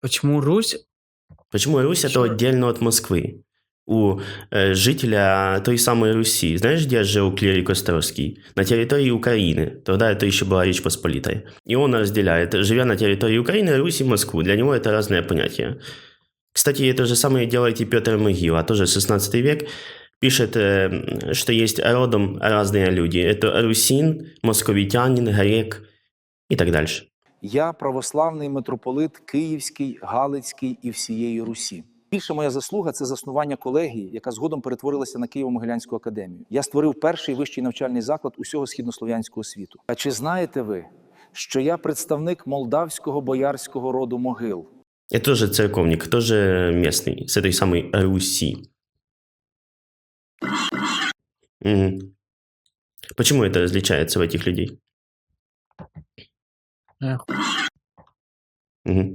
Почему Русь? Почему Русь это Чё? отдельно от Москвы? У э, жителя той самой Руси, знаешь, где жил клирик Острожский? На территории Украины. Тогда это еще была Речь Посполитой. И он разделяет, живя на территории Украины, Русь и Москву. Для него это разные понятия. Кстати, это же самое делает и Петр Могила, тоже 16 век. Пишет, э, что есть родом разные люди. Это русин, московитянин, грек и так дальше. Я православний митрополит Київський, Галицький і всієї Русі. Більша моя заслуга це заснування колегії, яка згодом перетворилася на Києво-Могилянську академію. Я створив перший вищий навчальний заклад усього східнослов'янського світу. А чи знаєте ви, що я представник молдавського боярського роду могил? Это тоже церковник, тоже местный, с этой самой Руси. Мгм. Почему это различается в этих людей? Yeah. Mm-hmm.